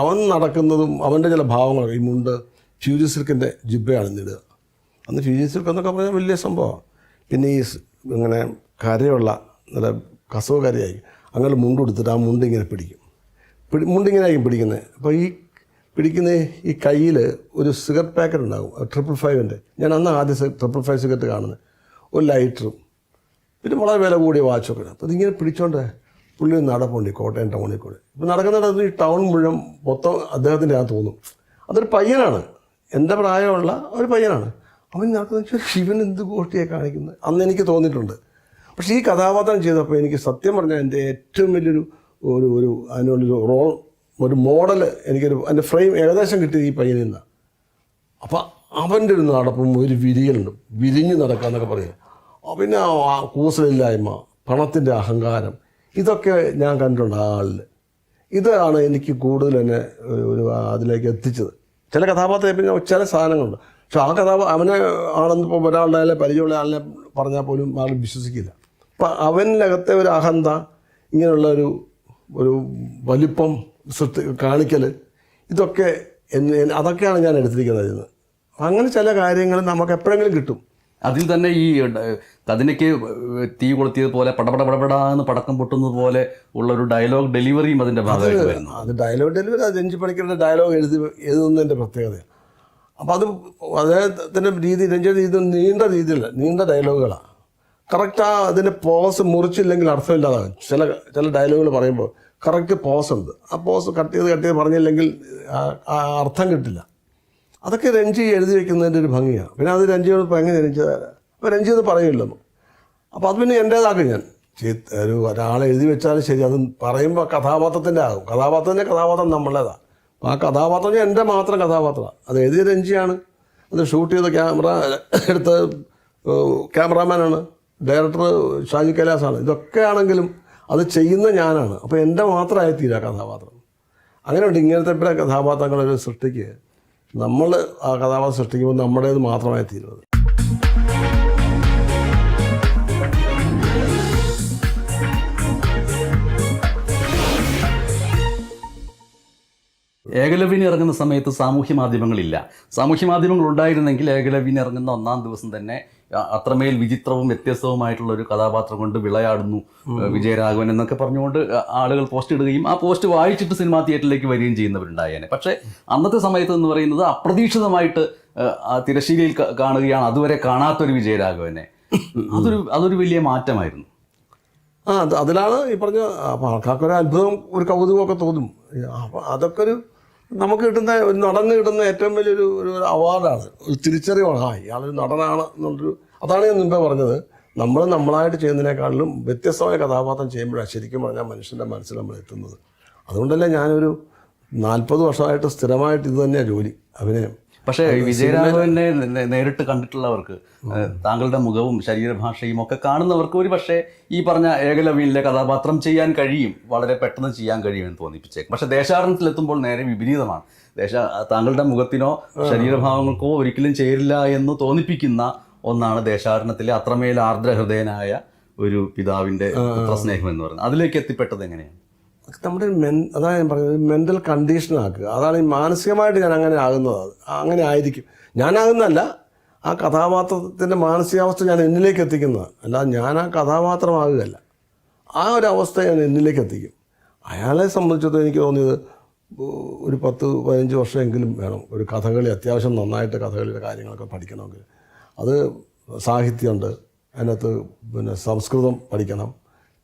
അവൻ നടക്കുന്നതും അവന്റെ ചില ഭാവങ്ങളൊക്കെ ഈ മുണ്ട് ഫ്യൂജി സിൽക്കിന്റെ ജിബയാണ് ഇന്നിടുക. അന്ന് ഫ്യൂജി സിൽക്ക് എന്നൊക്കെ പറഞ്ഞാൽ വലിയ സംഭവമാണ്. പിന്നെ ഈ ഇങ്ങനെ കരയുള്ള നല്ല കസവ് കരയായി അങ്ങനെ മുണ്ട് കൊടുത്തിട്ട് ആ മുണ്ട് ഇങ്ങനെ പിടിക്കും. പിടി മുണ്ടിങ്ങനെ ആയിരിക്കും പിടിക്കുന്നത്. അപ്പോൾ ഈ പിടിക്കുന്ന ഈ കയ്യിൽ ഒരു സിഗരറ്റ് പാക്കറ്റ് ഉണ്ടാകും. ട്രിപ്പിൾ ഫൈവിന്റെ ഞാൻ അന്ന് ആദ്യം ട്രിപ്പിൾ ഫൈവ് സിഗരറ്റ് കാണുന്നത്. ഒരു ലൈറ്ററും. പിന്നെ വളരെ വില കൂടിയ വാച്ചൊക്കെ അപ്പോൾ ഇതിങ്ങനെ പിടിച്ചോണ്ട് പുള്ളി നടപ്പുണ്ട് കോട്ടയം ടൗണിൽ കൂടെ. ഇപ്പം നടക്കുന്നിടത്ത് ഈ ടൗൺ മുഴുവൻ മൊത്തം അദ്ദേഹത്തിന്റെ ആ തോന്നും. അതൊരു പയ്യനാണ്. എന്റെ പ്രായമുള്ള ഒരു പയ്യനാണ്. അവൻ നടക്കുന്ന ശിവൻ എന്ത് ഗോഷ്ടിയെ കാണിക്കുന്നത്? അന്ന് എനിക്ക് തോന്നിയിട്ടുണ്ട്. പക്ഷേ ഈ കഥാപാത്രം ചെയ്തപ്പോൾ എനിക്ക് സത്യം പറഞ്ഞാൽ എന്റെ ഏറ്റവും വലിയൊരു ഒരു ഒരു അതിനുള്ളൊരു റോൾ ഒരു മോഡൽ എനിക്കൊരു അതിന്റെ ഫ്രെയിം ഏകദേശം കിട്ടിയത് ഈ പയ്യനിൽ നിന്നാണ് അപ്പം അവന്റെ ഒരു നടപ്പും ഒരു വിരിയലുണ്ട്. വിരിഞ്ഞ് നടക്കുക എന്നൊക്കെ ആ, പിന്നെ കൂസലില്ലായ്മ പണത്തിന്റെ അഹങ്കാരം ഇതൊക്കെ ഞാൻ കണ്ടിട്ടുണ്ട് ആളിൽ ഇതാണ് എനിക്ക് കൂടുതൽ എന്നെ ഒരു- അതിലേക്ക് എത്തിച്ചത്. ചില കഥാപാത്രം പിന്നെ ചില സാധനങ്ങളുണ്ട്. പക്ഷെ ആ കഥാപാ അവനെ ആണെന്ന് ഇപ്പോൾ ഒരാളുടെ പരിചയമുള്ള ആളിനെ പറഞ്ഞാൽ പോലും ആൾ വിശ്വസിക്കില്ല. അപ്പം അവനിലകത്തെ ഒരു അഹന്ത ഇങ്ങനെയുള്ള ഒരു ഒരു വലിപ്പം സൃഷ്ടി കാണിക്കൽ ഇതൊക്കെ അതൊക്കെയാണ് ഞാൻ എടുത്തിരിക്കുന്നത്. അങ്ങനെ ചില കാര്യങ്ങൾ നമുക്ക് എപ്പോഴെങ്കിലും കിട്ടും. അതിൽ തന്നെ ഈ ഡ- തീ കൊളുത്തിയത് പോലെ പടപട പടപട എന്ന് പടക്കം പൊട്ടുന്നത് പോലെ ഉള്ള ഒരു ഡയലോഗ് ഡെലിവറിയും അതിന്റെ ഭാഗമായിട്ട് വരുന്നു. അത് ഡയലോഗ് ഡെലിവറി അത് രഞ്ജി പണിക്കരുടെ ഡയലോഗ് എഴുതി എഴുതുന്നതിന്റെ പ്രത്യേകതയാണ് അപ്പോൾ അത് അദ്ദേഹത്തിന്റെ രീതി രഞ്ജിയുടെ രീതി നീണ്ട രീതിയില്ല നീണ്ട ഡയലോഗുകളാണ് കറക്റ്റ് ആ അതിന്റെ പോസ് മുറിച്ചില്ലെങ്കിൽ അർത്ഥമില്ലാതാകും. ചില ചില ഡയലോഗുകൾ പറയുമ്പോൾ കറക്റ്റ് പോസ് ഉണ്ട്. ആ പോസ് കട്ട് ചെയ്ത് കട്ട് ചെയ്ത് പറഞ്ഞില്ലെങ്കിൽ ആ അർത്ഥം കിട്ടില്ല. അതൊക്കെ രഞ്ജി എഴുതി വെക്കുന്നതിന്റെ ഒരു ഭംഗിയാണ് പിന്നെ അത് രഞ്ജിയോട് ഭംഗി എങ്ങനെ രഞ്ജി അപ്പോൾ രഞ്ജി അത് പറയില്ല അപ്പോൾ അത് പിന്നെ എന്റേതാക്കും ഞാൻ. ഒരു ഒരാളെ എഴുതി വെച്ചാൽ ശരി അത് പറയുമ്പോൾ കഥാപാത്രത്തിന്റെ ആകും. കഥാപാത്രത്തിന്റെ കഥാപാത്രം നമ്മളുടേതാണ് അപ്പോൾ ആ കഥാപാത്രം എന്റെ മാത്രം കഥാപാത്രമാണ് അത് എഴുതിയ രഞ്ജിയാണ്. അത് ഷൂട്ട് ചെയ്ത ക്യാമറ എടുത്ത ക്യാമറാമാനാണ്. ഡയറക്ടർ ഷാജി കൈലാസാണ്. ഇതൊക്കെ ആണെങ്കിലും അത് ചെയ്യുന്ന ഞാനാണ്. അപ്പോൾ എന്റെ മാത്രമായി തീരാ കഥാപാത്രം. അങ്ങനെയുണ്ട് ഇങ്ങനത്തെ പല കഥാപാത്രങ്ങളൊരു സൃഷ്ടിക്ക്. നമ്മൾ ആ കഥാപാത്രം സൃഷ്ടിക്കുമ്പോൾ നമ്മുടേത് മാത്രമായി തീരുന്നത് ഏകലവ്യന് ഇറങ്ങുന്ന സമയത്ത് സാമൂഹ്യ മാധ്യമങ്ങളില്ല. സാമൂഹ്യ മാധ്യമങ്ങൾ ഉണ്ടായിരുന്നെങ്കിൽ ഏകലവ്യന് ഇറങ്ങുന്ന ഒന്നാം ദിവസം തന്നെ അത്രമേൽ വിചിത്രവും വ്യത്യസ്തവുമായിട്ടുള്ള ഒരു കഥാപാത്രം കൊണ്ട് വിളയാടുന്നു വിജയരാഘവൻ എന്നൊക്കെ പറഞ്ഞുകൊണ്ട് ആളുകൾ പോസ്റ്റ് ഇടുകയും ആ പോസ്റ്റ് വായിച്ചിട്ട് സിനിമാ തിയേറ്ററിലേക്ക് വരികയും ചെയ്യുന്നവരുണ്ടായേനെ. പക്ഷേ അന്നത്തെ സമയത്ത് എന്ന് പറയുന്നത് അപ്രതീക്ഷിതമായിട്ട് തിരശ്ശീലയിൽ കാണുകയാണ് അതുവരെ കാണാത്തൊരു വിജയരാഘവനെ. അതൊരു അതൊരു വലിയ മാറ്റമായിരുന്നു. ആ അത് അതിലാണ് ഈ പറഞ്ഞ ആൾക്കാർക്കൊരു അത്ഭുതം ഒരു കൗതുകമൊക്കെ തോന്നും. അതൊക്കെ ഒരു നമുക്ക് കിട്ടുന്ന ഒരു നടന് കിട്ടുന്ന ഏറ്റവും വലിയൊരു ഒരു അവാർഡാണ്. ഒരു തിരിച്ചറിവാണ്. ആ ഇയാളൊരു നടനാണ് എന്നുള്ളൊരു അതാണ് ഞാൻ മുമ്പേ പറഞ്ഞത്. നമ്മൾ നമ്മളായിട്ട് ചെയ്യുന്നതിനേക്കാളിലും വ്യത്യസ്തമായ കഥാപാത്രം ചെയ്യുമ്പോഴാണ് ശരിക്കും പറഞ്ഞാൽ മനുഷ്യന്റെ മനസ്സിൽ നമ്മൾ എത്തുന്നത്. അതുകൊണ്ടല്ലേ ഞാനൊരു നാൽപ്പത് വർഷമായിട്ട് സ്ഥിരമായിട്ട് ഇത് തന്നെയാണ് ജോലി അഭിനയം. പക്ഷേ വിജയരാഘവനെ നേരിട്ട് കണ്ടിട്ടുള്ളവർക്ക് താങ്കളുടെ മുഖവും ശരീരഭാഷയും ഒക്കെ കാണുന്നവർക്ക് ഒരു പക്ഷേ ഈ പറഞ്ഞ ഏകലവ്യനിലെ കഥാപാത്രം ചെയ്യാൻ കഴിയും വളരെ പെട്ടെന്ന് ചെയ്യാൻ കഴിയുമെന്ന് തോന്നിപ്പിച്ചേക്കും. പക്ഷേ ദേശാടനത്തിലെത്തുമ്പോൾ നേരെ വിപരീതമാണ്. ദേശ താങ്കളുടെ മുഖത്തിനോ ശരീരഭാവങ്ങൾക്കോ ഒരിക്കലും ചേരില്ല എന്ന് തോന്നിപ്പിക്കുന്ന ഒന്നാണ് ദേശാടനത്തിലെ അത്രമേൽ ആർദ്ര ഹൃദയനായ ഒരു പിതാവിന്റെ പുത്രസ്നേഹം എന്ന് പറയുന്നത്. അതിലേക്ക് എത്തിപ്പെട്ടത് എങ്ങനെയാണ്? നമ്മുടെ മെൻ അതാണ് ഞാൻ പറഞ്ഞത് മെന്റൽ കണ്ടീഷനാക്കുക അതാണ് ഈ മാനസികമായിട്ട് ഞാൻ അങ്ങനെ ആകുന്നത്. അങ്ങനെ ആയിരിക്കും. ഞാനാകുന്നതല്ല ആ കഥാപാത്രത്തിന്റെ മാനസികാവസ്ഥ ഞാൻ എന്നിലേക്ക് എത്തിക്കുന്നത്. അല്ലാതെ ഞാൻ ആ കഥാപാത്രമാകുകയല്ല. ആ ഒരു അവസ്ഥ ഞാൻ എന്നിലേക്ക് എത്തിക്കും. അയാളെ സംബന്ധിച്ചിടത്തോളം എനിക്ക് തോന്നിയത് ഒരു പത്ത് പതിനഞ്ച് വർഷമെങ്കിലും വേണം. ഒരു കഥകളി അത്യാവശ്യം നന്നായിട്ട് കഥകളിയുടെ കാര്യങ്ങളൊക്കെ പഠിക്കണമെങ്കിൽ. അത് സാഹിത്യമുണ്ട്. അതിനകത്ത് പിന്നെ സംസ്കൃതം പഠിക്കണം.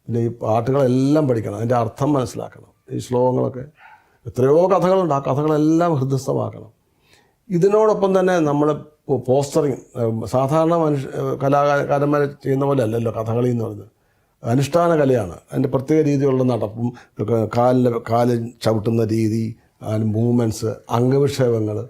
പിന്നെ ഈ പാട്ടുകളെല്ലാം പഠിക്കണം അതിന്റെ അർത്ഥം മനസ്സിലാക്കണം. ഈ ശ്ലോകങ്ങളൊക്കെ എത്രയോ കഥകളുണ്ട് ആ കഥകളെല്ലാം ഹൃദയസ്ഥമാക്കണം. ഇതിനോടൊപ്പം തന്നെ നമ്മൾ പോസ്റ്ററിങ് സാധാരണ മനുഷ്യ കലാകാരന്മാർ ചെയ്യുന്ന പോലെ അല്ലല്ലോ കഥകളി എന്ന് പറയുന്നത്. അനുഷ്ഠാന കലയാണ് അതിന്റെ പ്രത്യേക രീതിയിലുള്ള നടപ്പും ഒക്കെ കാലിൽ കാൽ ചവിട്ടുന്ന രീതി മൂവ്മെന്റ്സ് അംഗവിക്ഷേപങ്ങൾ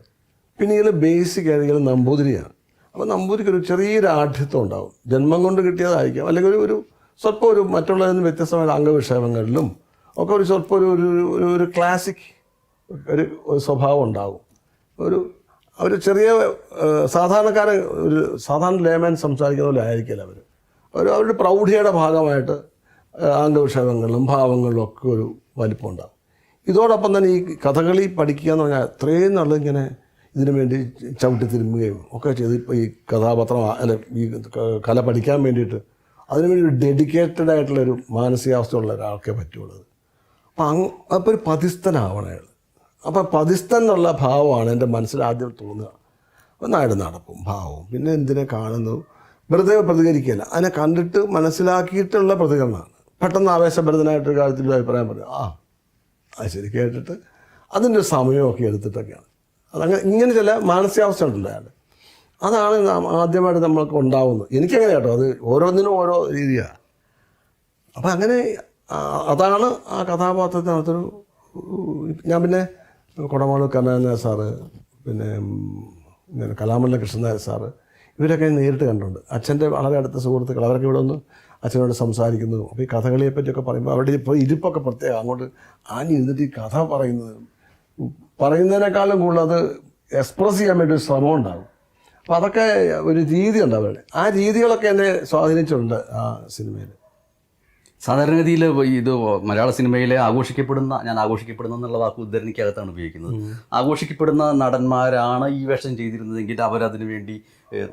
പിന്നെ ഇതിൽ ബേസിക് ആയിരിക്കും നമ്പൂതിരിയാണ്. അപ്പോൾ നമ്പൂതിരിക്ക് ഒരു ചെറിയൊരു ആഠ്യത്വം ഉണ്ടാകും ജന്മം കൊണ്ട് കിട്ടിയതായിരിക്കാം അല്ലെങ്കിൽ ഒരു സ്വല്പം ഒരു മറ്റുള്ളതിൽ നിന്ന് വ്യത്യസ്തമായ അംഗവിക്ഷേപങ്ങളിലും ഒക്കെ ഒരു സ്വല്പം ഒരു ഒരു ഒരു- ക്ലാസിക് ഒരു സ്വഭാവം ഉണ്ടാകും. ഒരു അവർ ചെറിയ സാധാരണക്കാരെ ഒരു സാധാരണ ലേമാൻ സംസാരിക്കുന്ന പോലെ ആയിരിക്കില്ല അവർ ഒരു അവരുടെ പ്രൗഢിയുടെ ഭാഗമായിട്ട് അംഗവിക്ഷേപങ്ങളിലും ഭാവങ്ങളിലും ഒക്കെ ഒരു വലിപ്പം ഉണ്ടാകും. ഇതോടൊപ്പം തന്നെ ഈ കഥകളി പഠിക്കുക എന്ന് പറഞ്ഞാൽ അത്രയും നല്ല ഇതിനു വേണ്ടി ചവിട്ടി തിരുമ്പുകയും ഒക്കെ ചെയ്ത് ഇപ്പോൾ ഈ കഥാപാത്രം അല്ല ഈ കല പഠിക്കാൻ വേണ്ടിയിട്ട് അതിനുവേണ്ടി ഒരു ഡെഡിക്കേറ്റഡ് ആയിട്ടുള്ള ഒരു മാനസികാവസ്ഥയുള്ള ഒരാൾക്കേ പറ്റുള്ളൂ. അപ്പം അങ് അപ്പോൾ ഒരു പതിസ്ഥനാവണം അയാൾ. അപ്പം പതിസ്ഥൻ എന്നുള്ള ഭാവമാണ് എന്റെ മനസ്സിൽ ആദ്യം തോന്നുക. അപ്പം നാട് നടപ്പും ഭാവവും. പിന്നെ എന്തിനെ കാണുന്നു? വെറുതെ പ്രതികരിക്കുകയല്ല. അതിനെ കണ്ടിട്ട് മനസ്സിലാക്കിയിട്ടുള്ള പ്രതികരണമാണ്. പെട്ടെന്ന് ആവേശഭരിതനായിട്ടൊരു കാര്യത്തിൽ അഭിപ്രായം പറയും. ആ അത് ശരി കേട്ടിട്ട് അതിന്റെ സമയമൊക്കെ എടുത്തിട്ടൊക്കെയാണ്. അതങ്ങനെ ഇങ്ങനെ ചില മാനസികാവസ്ഥ ഉണ്ടല്ലോ അയാൾ. അതാണ് ആദ്യമായിട്ട് നമ്മൾക്ക് ഉണ്ടാവുന്നത്. എനിക്കങ്ങനെ കേട്ടോ അത് ഓരോന്നിനും ഓരോ രീതിയാണ് അപ്പം അങ്ങനെ അതാണ് ആ കഥാപാത്രത്തിനകത്തൊരു ഞാൻ പിന്നെ കുടമാളൂർ കരുണാനായ സാറ് പിന്നെ ഇങ്ങനെ കലാമല്ല കൃഷ്ണനായർ സാറ് ഇവരൊക്കെ നേരിട്ട് കണ്ടിട്ടുണ്ട്. അച്ഛന്റെ വളരെ അടുത്ത സുഹൃത്തുക്കൾ അവരൊക്കെ ഇവിടെ ഒന്ന് അച്ഛനോട് സംസാരിക്കുന്നു. അപ്പോൾ ഈ കഥകളിയെ പറ്റിയൊക്കെ പറയുമ്പോൾ അവരുടെ ഇപ്പോൾ ഇരിപ്പൊക്കെ പ്രത്യേകം അങ്ങോട്ട് ആഞ്ഞ് ഇരുന്നിട്ട് ഈ കഥ പറയുന്നത് പറയുന്നതിനേക്കാളും കൂടുതൽ അത് എക്സ്പ്രസ് ചെയ്യാൻ വേണ്ടി ഒരു ശ്രമം ഉണ്ടാകും. അപ്പോൾ അതൊക്കെ ഒരു രീതിയുണ്ട് അവരുടെ. ആ രീതികളൊക്കെ എന്നെ സ്വാധീനിച്ചിട്ടുണ്ട് ആ സിനിമയിൽ. സാധാരണഗതിയിൽ ഇത് മലയാള സിനിമയിലെ ആഘോഷിക്കപ്പെടുന്ന ഞാൻ ആഘോഷിക്കപ്പെടുന്ന എന്നുള്ള വാക്ക് ഉദ്ധരണിക്കകത്താണ് ഉപയോഗിക്കുന്നത്. ആഘോഷിക്കപ്പെടുന്ന നടന്മാരാണ് ഈ വേഷം ചെയ്തിരുന്നതെങ്കിൽ അവരതിനു വേണ്ടി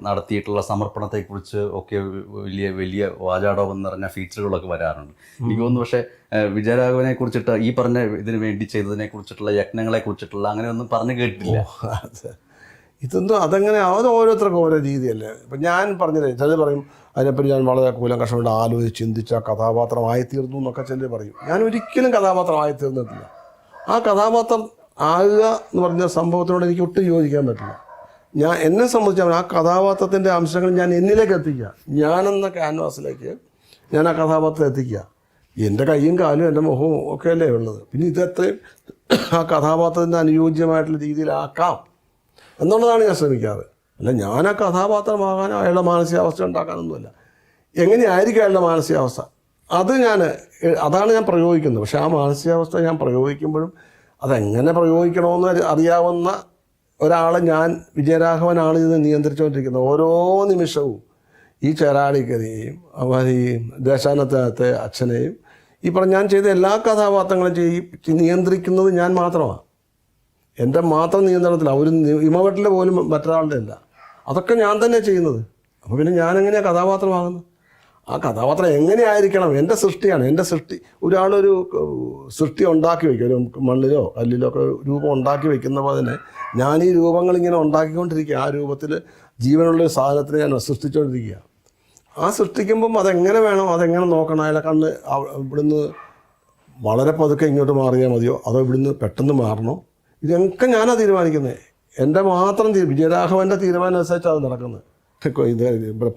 നടത്തിയിട്ടുള്ള സമർപ്പണത്തെക്കുറിച്ച് ഒക്കെ വലിയ വലിയ വാചാടോപം പറഞ്ഞ ഫീച്ചറുകളൊക്കെ വരാറുണ്ട്. എനിക്ക് തോന്നുന്നു പക്ഷേ വിജയരാഘവനെ കുറിച്ചിട്ട് ഈ പറഞ്ഞ ഇതിനു വേണ്ടി ചെയ്തതിനെ കുറിച്ചിട്ടുള്ള യജ്ഞങ്ങളെ കുറിച്ചിട്ടുള്ള അങ്ങനെയൊന്നും പറഞ്ഞു കേട്ടിട്ടില്ല. അതെ ഇതൊന്നും അതങ്ങനെ അത് ഓരോരുത്തർക്കും ഓരോ രീതിയല്ലേ. ഇപ്പം ഞാൻ പറഞ്ഞില്ലേ ചിലർ പറയും അതിനെപ്പറ്റി ഞാൻ വളരെ കൂലം കഷ്ടപ്പെട്ട് ആലോചിച്ച് ചിന്തിച്ച കഥാപാത്രമായി തീർന്നു എന്നൊക്കെ ചിലർ പറയും. ഞാൻ ഒരിക്കലും കഥാപാത്രമായി തീർന്നിട്ടില്ല ആ കഥാപാത്രം ആകുക എന്ന് പറഞ്ഞ സംഭവത്തിനോട് എനിക്ക് ഒട്ടും യോജിക്കാൻ പറ്റില്ല. ഞാൻ എന്നെ സംബന്ധിച്ച ആ കഥാപാത്രത്തിന്റെ അംശങ്ങൾ ഞാൻ എന്നിലേക്ക് എത്തിക്കുക. ഞാനെന്ന ക്യാൻവാസിലേക്ക് ഞാൻ ആ കഥാപാത്രത്തെ എത്തിക്കുക. എന്റെ കൈയും കാലും എന്റെ മുഖവും ഒക്കെ അല്ലേ ഉള്ളത്. പിന്നെ ഇതെത്രയും ആ കഥാപാത്രത്തിന്റെ അനുയോജ്യമായിട്ടുള്ള രീതിയിലാക്കാം. എന്നുള്ളതാണ് ഞാൻ ശ്രമിക്കാറ്. അല്ല ഞാൻ ആ കഥാപാത്രമാകാനോ അയാളുടെ മാനസികാവസ്ഥ ഉണ്ടാക്കാനൊന്നുമല്ല. എങ്ങനെയായിരിക്കും അയാളുടെ മാനസികാവസ്ഥ? അത് ഞാൻ അതാണ് ഞാൻ പ്രയോഗിക്കുന്നത്. പക്ഷേ ആ മാനസികാവസ്ഥ ഞാൻ പ്രയോഗിക്കുമ്പോഴും അതെങ്ങനെ പ്രയോഗിക്കണമെന്ന് അറി- അറിയാവുന്ന ഒരാളെ ഞാൻ വിജയരാഘവനാണ് ഇത് നിയന്ത്രിച്ചുകൊണ്ടിരിക്കുന്നത്. ഓരോ നിമിഷവും ഈ ചേരാടിക്കരെയും അവർ ദേശാനത്തെ അച്ഛനെയും ഈ പറഞ്ഞ ഞാൻ ചെയ്ത എല്ലാ കഥാപാത്രങ്ങളും ചെയ്യും നിയന്ത്രിക്കുന്നത് ഞാൻ മാത്രമാണ്. എന്റെ മാത്രം നിയന്ത്രണത്തിൽ ഒരു ഇമവട്ടിലെ പോലും മറ്റൊരാളുടെ അല്ല അതൊക്കെ ഞാൻ തന്നെ ചെയ്യുന്നത്. അപ്പോൾ പിന്നെ ഞാൻ എങ്ങനെയാണ് കഥാപാത്രമാകുന്നത്? ആ കഥാപാത്രം എങ്ങനെയായിരിക്കണം? എന്റെ സൃഷ്ടിയാണ് എന്റെ സൃഷ്ടി. ഒരാളൊരു സൃഷ്ടി ഉണ്ടാക്കി വയ്ക്കും ഒരു മണ്ണിലോ കല്ലിലോ ഒക്കെ രൂപം ഉണ്ടാക്കി വയ്ക്കുന്ന പോലെ തന്നെ ഞാൻ ഈ രൂപങ്ങൾ ഇങ്ങനെ ഉണ്ടാക്കിക്കൊണ്ടിരിക്കുക. ആ രൂപത്തിൽ ജീവനുള്ള ഒരു സാധനത്തിനെ ഞാൻ സൃഷ്ടിച്ചുകൊണ്ടിരിക്കുക ആ സൃഷ്ടിക്കുമ്പം അതെങ്ങനെ വേണം? അതെങ്ങനെ നോക്കണം? അതിലെ കണ്ണ് ഇവിടുന്ന് വളരെ പതുക്കെ ഇങ്ങോട്ട് മാറിയാൽ മതിയോ? അതോ ഇവിടുന്ന് പെട്ടെന്ന് മാറണോ? ഇതൊക്കെ ഞാനാണ് തീരുമാനിക്കുന്നത് എന്റെ മാത്രം തീരു വിജയരാഘവന്റെ തീരുമാനം അനുസരിച്ചാണ് നടക്കുന്നത്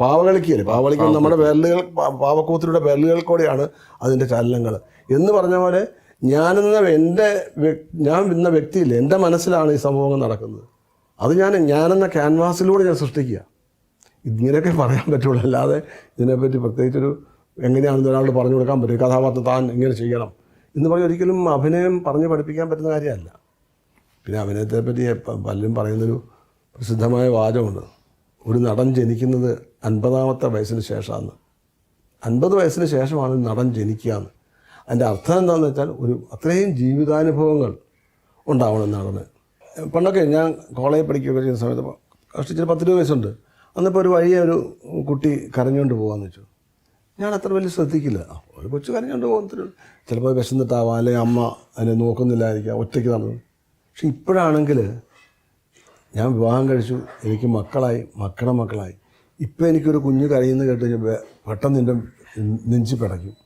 പാവകളിക്കല്ലേ? പാവകളിക്ക് നമ്മുടെ വിരലുകൾ പാവക്കൂത്തിലൂടെ വിരലുകൾ കൂടെയാണ് അതിന്റെ ചലനങ്ങൾ. എന്ന് പറഞ്ഞ പോലെ ഞാനെന്ന എന്റെ ഞാൻ എന്ന വ്യക്തിയില്ല എന്റെ മനസ്സിലാണ് ഈ സംഭവങ്ങൾ നടക്കുന്നത്. അത് ഞാൻ ഞാനെന്ന ക്യാൻവാസിലൂടെ ഞാൻ സൃഷ്ടിക്കുക. ഇങ്ങനെയൊക്കെ പറയാൻ പറ്റുള്ളൂ. അല്ലാതെ ഇതിനെപ്പറ്റി പ്രത്യേകിച്ചൊരു എങ്ങനെയാണെന്ന് ഒരാളോട് പറഞ്ഞു കൊടുക്കാൻ പറ്റും. കഥാപാത്രം താൻ ഇങ്ങനെ ചെയ്യണം എന്ന് പറഞ്ഞ് ഒരിക്കലും അഭിനയം പറഞ്ഞ് പഠിപ്പിക്കാൻ പറ്റുന്ന കാര്യമല്ല. പിന്നെ അഭിനയത്തെ പറ്റി പലരും പറയുന്നൊരു പ്രസിദ്ധമായ വാചകമുണ്ട്. ഒരു നടൻ ജനിക്കുന്നത് അൻപതാമത്തെ വയസ്സിന് ശേഷമാണ്. അൻപത് വയസ്സിന് ശേഷമാണ് നടൻ ജനിക്കുക എന്ന്. അതിന്റെ അർത്ഥം എന്താണെന്ന് വെച്ചാൽ ഒരു അത്രയും ജീവിതാനുഭവങ്ങൾ ഉണ്ടാവണം നടന്. പണ്ടൊക്കെ ഞാൻ കോളേജിൽ പഠിക്കുകയൊക്കെ ചെയ്യുന്ന സമയത്ത് കഷ്ടിച്ചൊരു പത്ത് രൂപ വയസ്സുണ്ട്. അന്നിപ്പോൾ ഒരു വഴിയെ ഒരു കുട്ടി കരഞ്ഞുകൊണ്ട് പോകാമെന്ന് വെച്ചു. ഞാൻ അത്ര വലിയ ശ്രദ്ധിക്കില്ല. ഒരു കൊച്ചു കരഞ്ഞുകൊണ്ട് പോകുന്നതിന് ചിലപ്പോൾ വിശന്നിട്ടാവാം അല്ലെങ്കിൽ അമ്മ അതിനെ നോക്കുന്നില്ലായിരിക്കാം ഒറ്റയ്ക്ക് നടന്നു പക്ഷെ ഇപ്പോഴാണെങ്കിൽ ഞാൻ വിവാഹം കഴിച്ചു എനിക്ക് മക്കളായി മക്കളുടെ മക്കളായി. ഇപ്പം എനിക്കൊരു കുഞ്ഞ് കരയുന്ന കേട്ട് കഴിഞ്ഞാൽ പെട്ടെന്ന് എന്റെ നെഞ്ചി പിടയ്ക്കും.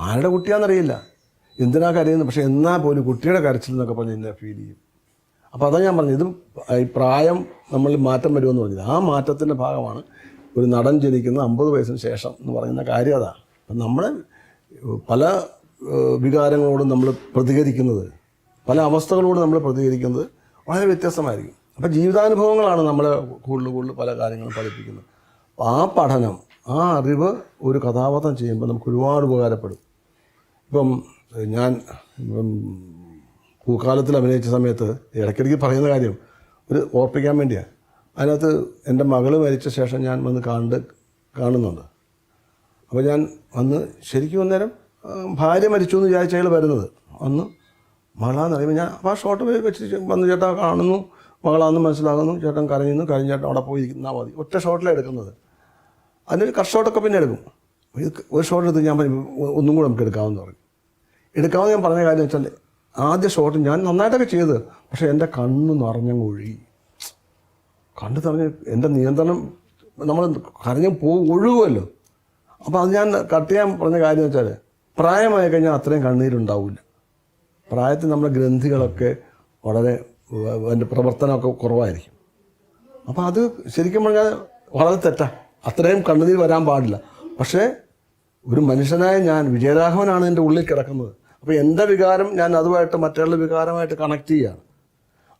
ആരുടെ കുട്ടിയാണെന്നറിയില്ല. എന്തിനാ കരയുന്നത്? പക്ഷേ എന്നാൽ പോലും കുട്ടിയുടെ കരച്ചിൽ എന്നൊക്കെ പറഞ്ഞ് എന്നെ ഫീൽ ചെയ്യും. അപ്പോൾ അതാ ഞാൻ പറഞ്ഞത്. ഇത് ഈ പ്രായം നമ്മളിൽ മാറ്റം വരുമെന്ന് പറഞ്ഞത്. ആ മാറ്റത്തിന്റെ ഭാഗമാണ് ഒരു നടൻ ജനിക്കുന്ന അമ്പത് വയസ്സിന് ശേഷം എന്ന് പറയുന്ന കാര്യം അതാണ് അപ്പം നമ്മൾ പല വികാരങ്ങളോടും നമ്മൾ പ്രതികരിക്കുന്നത് പല അവസ്ഥകളോട് നമ്മൾ പ്രതികരിക്കുന്നത് വളരെ വ്യത്യസ്തമായിരിക്കും. അപ്പം ജീവിതാനുഭവങ്ങളാണ് നമ്മളെ കൂടുതൽ കൂടുതൽ പല കാര്യങ്ങളും പഠിപ്പിക്കുന്നത്. ആ പഠനം ആ അറിവ് ഒരു കഥാപാത്രം ചെയ്യുമ്പോൾ നമുക്ക് ഒരുപാട് ഉപകാരപ്പെടും. ഇപ്പം ഞാൻ പൂക്കാലത്തിൽ അഭിനയിച്ച സമയത്ത് ഇടയ്ക്കിടയ്ക്ക് പറയുന്ന കാര്യം ഒരു ഓർപ്പിക്കാൻ വേണ്ടിയാണ് അതിനകത്ത് എന്റെ മകൾ മരിച്ച ശേഷം ഞാൻ വന്ന് കണ്ട് കാണുന്നുണ്ട്. അപ്പോൾ ഞാൻ വന്ന് ശരിക്കും അന്നേരം ഭാര്യ മരിച്ചു എന്ന് വിചാരിച്ച അയാൾ വരുന്നത്. അന്ന് മകളാന്ന് അറിയുമ്പോൾ ഞാൻ ആ ഷോട്ട് വെച്ച് വന്ന്. ചേട്ടാ കാണുന്നു. മകളാന്ന് മനസ്സിലാകുന്നു. ചേട്ടൻ കരയുന്നു. കരഞ്ഞ് ചേട്ടൻ അവിടെ പോയി ഇരുന്നാൽ മതി. ഒറ്റ ഷോട്ടിലാണ് എടുക്കുന്നത്. അതിനൊരു കട്ട് ഷോട്ടൊക്കെ പിന്നെ എടുക്കും. ഇത് ഒരു ഷോട്ട് എടുത്ത് ഞാൻ ഒന്നും കൂടെ നമുക്ക് എടുക്കാമെന്ന് പറഞ്ഞു എടുക്കാമെന്ന് ഞാൻ പറഞ്ഞ കാര്യം വെച്ചാൽ ആദ്യ ഷോട്ട് ഞാൻ നന്നായിട്ടൊക്കെ ചെയ്ത് പക്ഷേ എന്റെ കണ്ണ് നിറഞ്ഞങ്ങ് ഒഴുകി. കണ്ണ് നിറഞ്ഞ് എന്റെ നിയന്ത്രണം നമ്മൾ കരഞ്ഞ് പോ ഒഴുകുമല്ലോ അപ്പോൾ അത് ഞാൻ കട്ട് ചെയ്യാൻ പറഞ്ഞ കാര്യം വെച്ചാൽ പ്രായമായി കഴിഞ്ഞാൽ അത്രയും കണ്ണീരുണ്ടാവില്ല. പ്രായത്തിൽ നമ്മുടെ ഗ്രന്ഥികളൊക്കെ വളരെ അതിന്റെ പ്രവർത്തനമൊക്കെ കുറവായിരിക്കും. അപ്പോൾ അത് ശരിക്കും പറഞ്ഞാൽ വളരെ തെറ്റാണ് അത്രയും കണ്ണുനീർ വരാൻ പാടില്ല. പക്ഷേ ഒരു മനുഷ്യനായ ഞാൻ വിജയരാഘവനാണ് എന്റെ ഉള്ളിൽ കിടക്കുന്നത്. അപ്പോൾ എന്റെ വികാരം ഞാൻ അതുമായിട്ട് മറ്റുള്ള വികാരമായിട്ട് കണക്ട് ചെയ്യുകയാണ്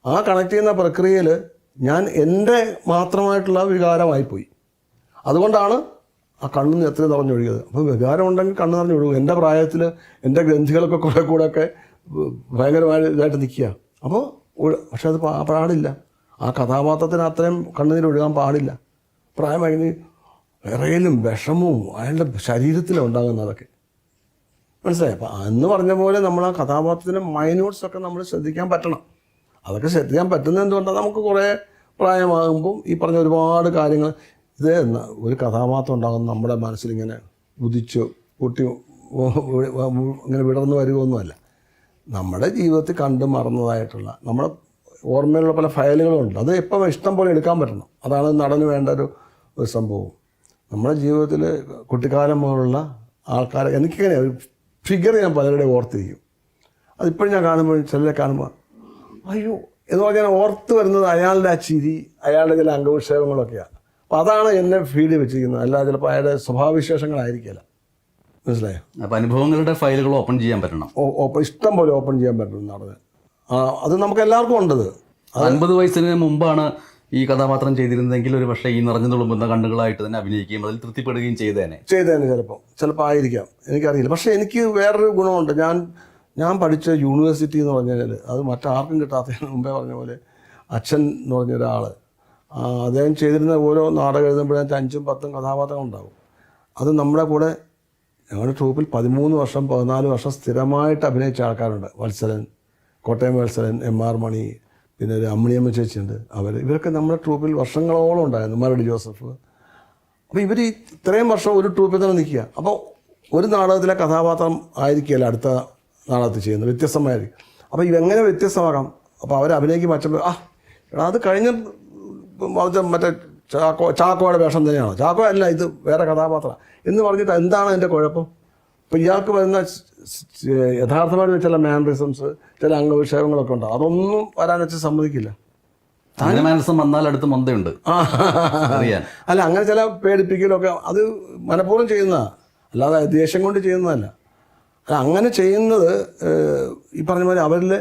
ആ കണക്ട് ചെയ്യുന്ന പ്രക്രിയയിൽ ഞാൻ എന്റെ മാത്രമായിട്ടുള്ള വികാരമായിപ്പോയി. അതുകൊണ്ടാണ് ആ കണ്ണിന് എത്ര നിറഞ്ഞൊഴുകിയത്. അപ്പോൾ വികാരം ഉണ്ടെങ്കിൽ കണ്ണ് നിറഞ്ഞൊഴുകും എന്റെ പ്രായത്തിൽ എന്റെ ഗ്രന്ഥികളൊക്കെ കുറേ കൂടെയൊക്കെ ഭയങ്കരമായ ഇതായിട്ട് നിൽക്കുക അപ്പോൾ പക്ഷെ അത് പാടില്ല. ആ കഥാപാത്രത്തിന് അത്രയും കണ്ണുനീർ ഒഴുകാൻ പാടില്ല. പ്രായമായി വിറയലും വിഷമവും അയാളുടെ ശരീരത്തിലുണ്ടാകുന്ന അതൊക്കെ. മനസ്സിലായി? അപ്പം അന്ന് പറഞ്ഞ പോലെ നമ്മൾ ആ കഥാപാത്രത്തിന്റെ മൈനോട്ട്സൊക്കെ നമ്മൾ ശ്രദ്ധിക്കാൻ പറ്റണം. അതൊക്കെ ശ്രദ്ധിക്കാൻ പറ്റുന്ന എന്തുകൊണ്ടാണ് നമുക്ക് കുറേ പ്രായമാകുമ്പം ഈ പറഞ്ഞ ഒരുപാട് കാര്യങ്ങൾ. ഇത് ഒരു കഥാപാത്രം ഉണ്ടാകുന്ന നമ്മുടെ മനസ്സിലിങ്ങനെ ഉദിച്ച് പൊട്ടി ഇങ്ങനെ വിടർന്നു വരുമൊന്നുമല്ല നമ്മുടെ ജീവിതത്തിൽ കണ്ട് മറന്നതായിട്ടുള്ള നമ്മുടെ ഓർമ്മയിലുള്ള പല ഫയലുകളും ഉണ്ട് അത് എപ്പോൾ ഇഷ്ടം പോലെ എടുക്കാൻ പറ്റണം. അതാണ് നടന് വേണ്ട ഒരു ഒരു സംഭവം. നമ്മുടെ ജീവിതത്തിൽ കുട്ടിക്കാലം പോലുള്ള ആൾക്കാരെ എനിക്കിങ്ങനെ ഒരു ഫിഗർ ഞാൻ പലരുടെ ഓർത്തിരിക്കും അതിപ്പോഴും ഞാൻ കാണുമ്പോൾ ചിലരെ കാണുമ്പോൾ അയ്യോ എന്ന് പറഞ്ഞാൽ ഓർത്ത് വരുന്നത് അയാളുടെ ആ ചിരി അയാളുടെ ചില അംഗവിക്ഷേപങ്ങളൊക്കെയാണ് അപ്പോൾ അതാണ് എന്നെ ഫീഡ് വെച്ചിരിക്കുന്നത് അല്ലാതെ ചിലപ്പോൾ അയാളുടെ സ്വഭാവവിശേഷങ്ങളായിരിക്കില്ല. മനസ്സിലായോ? അപ്പോൾ അനുഭവങ്ങളുടെ ഫയലുകൾ ഓപ്പൺ ചെയ്യാൻ പറ്റണം. ഓ- ഓപ്പൺ ഇഷ്ടം പോലെ ഓപ്പൺ ചെയ്യാൻ പറ്റണം നടന്ന്. അത് നമുക്ക് എല്ലാവർക്കും ഉണ്ടത് അൻപത് വയസ്സിന് മുമ്പാണ് ഈ കഥാപാത്രം ചെയ്തിരുന്നെങ്കിൽ ഒരു പക്ഷേ ഈ നിറഞ്ഞു തുളുമ്പുന്ന കണ്ണുകളായിട്ട് തന്നെ അഭിനയിക്കുകയും അതിൽ തൃപ്തിപ്പെടുകയും ചെയ്തേനെ. ചെയ്തേനെ ചിലപ്പോൾ ചിലപ്പോൾ ആയിരിക്കാം. എനിക്കറിയില്ല. പക്ഷേ എനിക്ക് വേറൊരു ഗുണമുണ്ട്. ഞാൻ ഞാൻ പഠിച്ച യൂണിവേഴ്സിറ്റി എന്ന് പറഞ്ഞു കഴിഞ്ഞാൽ അത് മറ്റാർക്കും കിട്ടാത്തതിന് മുമ്പേ പറഞ്ഞ പോലെ അച്ഛൻ എന്ന് പറഞ്ഞ ഒരാൾ അദ്ദേഹം ചെയ്തിരുന്ന ഓരോ നാടകം എഴുതുമ്പോഴത്തെ അഞ്ചും പത്തും കഥാപാത്രങ്ങൾ ഉണ്ടാവും അത് നമ്മുടെ കൂടെ ഞങ്ങളുടെ ട്രൂപ്പിൽ പതിമൂന്ന് വർഷം പതിനാല് വർഷം സ്ഥിരമായിട്ട് അഭിനയിച്ച ആൾക്കാരുണ്ട്. വത്സലൻ കോട്ടയം വത്സലൻ എം ആർ മണി പിന്നെ ഒരു അമ്മിണിയമ്മ ചേച്ചിയുണ്ട്. അവർ ഇവരൊക്കെ നമ്മുടെ ട്രൂപ്പിൽ വർഷങ്ങളോളം ഉണ്ടായിരുന്നു. മരടി ജോസഫ്. അപ്പോൾ ഇവർ ഇത്രയും വർഷം ഒരു ട്രൂപ്പിൽ തന്നെ നിൽക്കുക. അപ്പോൾ ഒരു നാടകത്തിലെ കഥാപാത്രം ആയിരിക്കുകയല്ല അടുത്ത നാടകത്തിൽ ചെയ്യുന്നത്. വ്യത്യസ്തമായിരിക്കും. അപ്പോൾ ഇതെങ്ങനെ വ്യത്യസ്തമാകാം? അപ്പോൾ അവർ അഭിനയിക്കും മറ്റുമ്പോൾ ആ എടാ അത് കഴിഞ്ഞ മറ്റേ ചാക്കോ ചാക്കോയുടെ വേഷം തന്നെയാണ്. ചാക്കോ അല്ല ഇത് വേറെ കഥാപാത്രം എന്ന് പറഞ്ഞിട്ട് എന്താണ് അതിന്റെ കുഴപ്പം? അപ്പോൾ ഇയാൾക്ക് വരുന്ന യഥാർത്ഥമായിട്ട് ചില മാനറിസംസ് ചില അംഗവിക്ഷേപങ്ങളൊക്കെ ഉണ്ട് അതൊന്നും വരാൻ വെച്ച് സമ്മതിക്കില്ല. മനസ്സം വന്നാൽ അടുത്ത് മന്ദയുണ്ട് അല്ല അങ്ങനെ ചില പേടിപ്പിക്കലൊക്കെ അത് മനഃപൂർവം ചെയ്യുന്നതാണ്. അല്ലാതെ ദേഷ്യം കൊണ്ട് ചെയ്യുന്നതല്ല. അല്ല, അങ്ങനെ ചെയ്യുന്നത് ഈ പറഞ്ഞ പോലെ അവരിൽ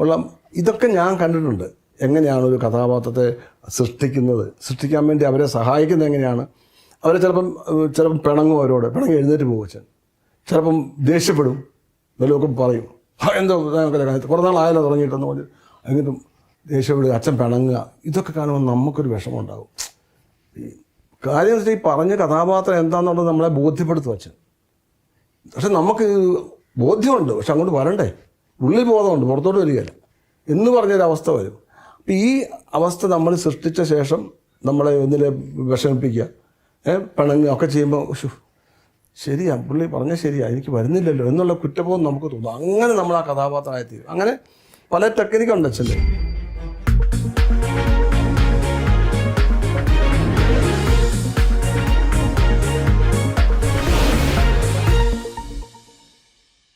ഉള്ള ഇതൊക്കെ ഞാൻ കണ്ടിട്ടുണ്ട്. എങ്ങനെയാണ് ഒരു കഥാപാത്രത്തെ സൃഷ്ടിക്കുന്നത്. സൃഷ്ടിക്കാൻ വേണ്ടി അവരെ സഹായിക്കുന്നത് എങ്ങനെയാണ്? അവരെ ചിലപ്പം ചിലപ്പം പിണങ്ങും അവരോട്. പിണങ്ങി എഴുന്നേറ്റ് പോകും അച്ഛൻ. ചിലപ്പം ദേഷ്യപ്പെടും. നിലവൊക്കെ പറയും. എന്തോ കുറേ നാളായാലോ തുടങ്ങിയിട്ടെന്ന് പറഞ്ഞു എന്നിട്ടും ദേഷ്യപ്പെടുക അച്ഛൻ പിണങ്ങുക. ഇതൊക്കെ കാണുമ്പോൾ നമുക്കൊരു വിഷമം ഉണ്ടാകും ഈ കാര്യം വെച്ചാൽ ഈ പറഞ്ഞ കഥാപാത്രം എന്താണെന്നുള്ളത് നമ്മളെ ബോധ്യപ്പെടുത്തും അച്ഛൻ. പക്ഷെ നമുക്ക് ബോധ്യമുണ്ട്. പക്ഷെ അങ്ങോട്ട് വരണ്ടേ? ഉള്ളിൽ ബോധമുണ്ട്. പുറത്തോട്ട് വരികയില്ല എന്ന് പറഞ്ഞൊരവസ്ഥ വരും. ഈ അവസ്ഥ നമ്മൾ സൃഷ്ടിച്ച ശേഷം നമ്മളെ ഒന്നിലെ വിഷമിപ്പിക്കുക. ഏ പിണങ്ങുക ഒക്കെ ചെയ്യുമ്പോൾ ശരിയാ പുള്ളി പറഞ്ഞാൽ ശരിയാ എനിക്ക് വരുന്നില്ലല്ലോ എന്നുള്ള കുറ്റബോധം നമുക്ക് തോന്നും. അങ്ങനെ നമ്മൾ ആ കഥാപാത്രമായി തീരും. അങ്ങനെ പല ടെക്നിക്കുണ്ട് അച്ഛന്റെ.